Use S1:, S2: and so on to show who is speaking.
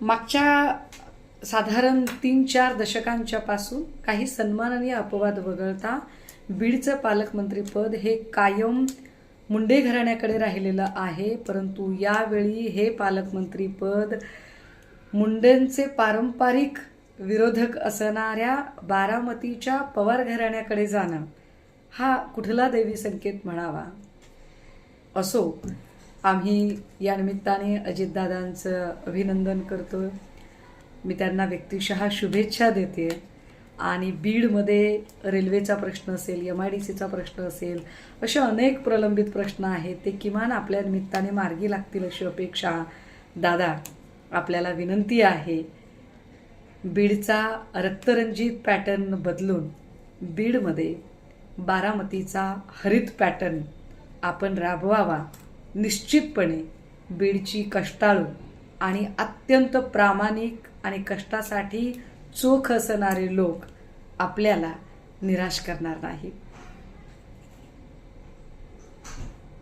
S1: मागच्या साधारण तीन चार दशकांच्या पासून काही सन्माननीय अपवाद वगळता बीडचं पालकमंत्रीपद हे कायम मुंडे घराण्याकडे राहिलेलं आहे. परंतु यावेळी हे पालकमंत्रीपद मुंडेंचे पारंपरिक विरोधक असणाऱ्या बारामतीच्या पवार घराण्याकडे जाणं हा कुठला देवी संकेत म्हणावा? असो आम्ही या निमित्ताने अजितदादांचं अभिनंदन करतो मी त्यांना व्यक्तिशः शुभेच्छा देते. आणि बीडमध्ये रेल्वेचा प्रश्न असेल एम आय डी सीचा प्रश्न असेल असे अनेक प्रलंबित प्रश्न आहेत. ते किमान आपल्या निमित्ताने मार्गी लागतील अशी अपेक्षा दादा आपल्याला विनंती आहे. बीडचा रक्तरंजित पॅटर्न बदलून बीडमध्ये बारामतीचा हरित पॅटर्न आपण राबवावा. निश्चितपणे बीडची कष्टाळू आणि अत्यंत प्रामाणिक आणि कष्टासाठी चोख असणारे लोक आपल्याला निराश करणार नाहीत.